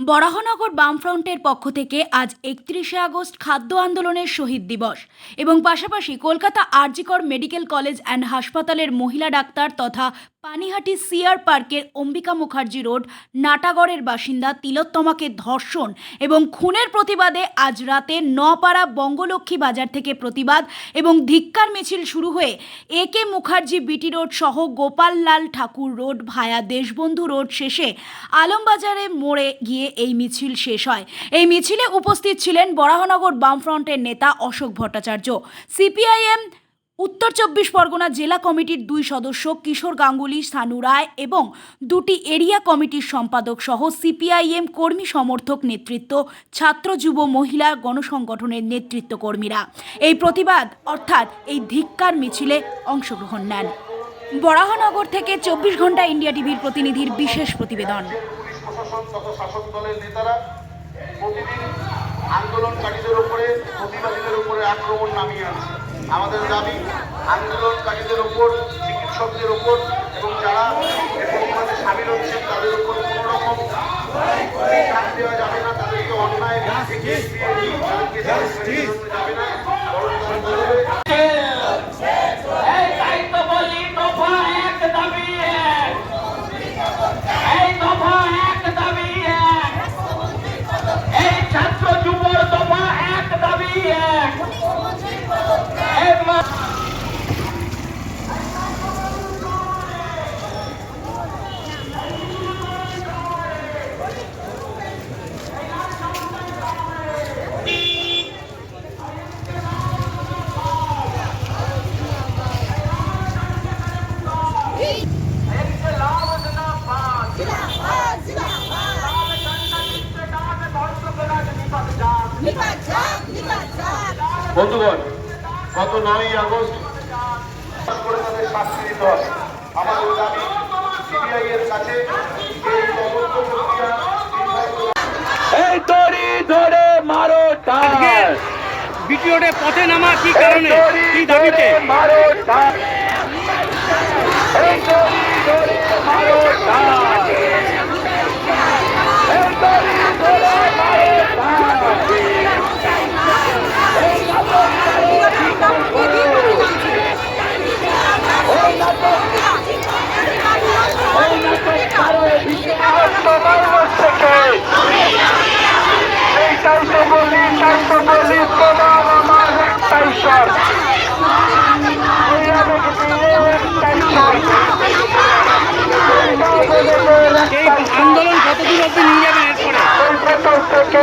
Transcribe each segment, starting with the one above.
বরাহনগর বামফ্রন্টের পক্ষ থেকে আজ একত্রিশে আগস্ট খাদ্য আন্দোলনের শহীদ দিবস এবং পাশাপাশি Kolkata RG Kar medical college and হাসপাতালের মহিলা ডাক্তার তথা পানিহাটি সিআর পার্কের অম্বিকা মুখার্জি রোড, নাটাগড়ের বাসিন্দা তিলোত্তমাকে ধর্ষণ এবং খুনের প্রতিবাদে আজ রাতে নপাড়া বঙ্গলক্ষ্মী বাজার থেকে প্রতিবাদ এবং ধিক্কার মিছিল শুরু হয়ে এ কে মুখার্জি বিটি রোড সহ Gopallal Thakur road via Deshbandhu road শেষে আলমবাজারে মোড়ে গিয়ে এই মিছিল শেষ হয়। এই মিছিলে উপস্থিত ছিলেন বরাহনগর বামফ্রন্টের নেতা অশোক ভট্টাচার্য। সিপিআইএম, উত্তর চব্বিশ পরগনা জেলা কমিটির দুই সদস্য কিশোর গাঙ্গুলি, সানু রায় এবং দুটি এরিয়া কমিটির সম্পাদক সহ সিপিআইএম কর্মী সমর্থক নেতৃত্ব, ছাত্র, যুব, মহিলা, গণসংগঠনের নেতৃত্ব কর্মীরা। এই প্রতিবাদ, অর্থাৎ এই ধিক্কার মিছিলে অংশগ্রহণ নেন। বরাহনগর থেকে চব্বিশ ঘণ্টা ইন্ডিয়া টিভির প্রতিনিধির বিশেষ প্রতিবেদন। প্রশাসন তথা শাসক দলের নেতারা প্রতিদিন আন্দোলনকারীদের উপরে, প্রতিবাদীদের উপরে আক্রমণ নামিয়ে আনছে। আমাদের দাবি আন্দোলনকারীদের উপর, চিকিৎসকদের উপর এবং যারা প্রতিবাদে সামিল হচ্ছেন তাদের উপর কোনো রকম দেওয়া যাবে না, তাদেরকে অন্যায় বন্ধুগণ গত নয়ই আগস্ট করে তাদের শাস্তি দিতে হবে। আমাদের দাবি সিবিআই এর কাছে এই তদন্ত প্রক্রিয়া এই দড়ি ধরে মারো টার পথে নামা কি কারণে? কি দাবিতে? মারো টার এই দড়ি ধরে মারো টার এই দড়ি ধরে মারো টার এইটাই তো বলি তাই তো বলি তোমার আমার একটাই সর এই আমাকে দিয়ে একটাই সর এই আন্দোলন কতদূর অব্দি নিয়ে যাবেন এরপরে এই ভেতর থেকে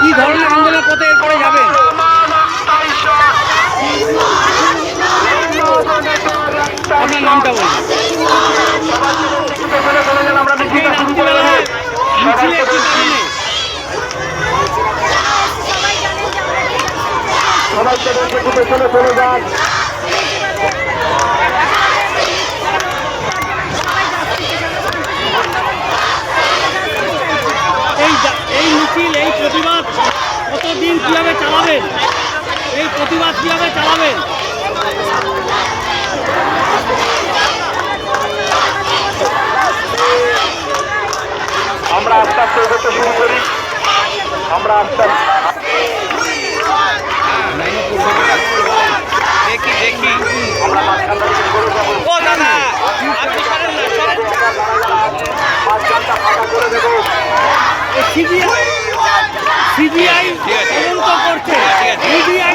কি ধরনের আন্দোলন পথে এরপরে যাবেন আপনার নামটা বলুন সবাইকে চলে চলে যান এই যা- এই মিছিল এই প্রতিবাদ কতদিন কীভাবে চালাবেন এই প্রতিবাদ কীভাবে চালাবেন আমরা আস্তে আস্তে এগোতে শুরু করি। আমরা আস্তে আস্তে দেখি দেখি। আমরা মাঝখানটা থেকে করে যাব। ও দাদা আপনি পারেন না সরেন। মাঝখানটা ফাঁকা করে দেবো। সিবিআই সিবিআই তদন্ত করছে সিবিআই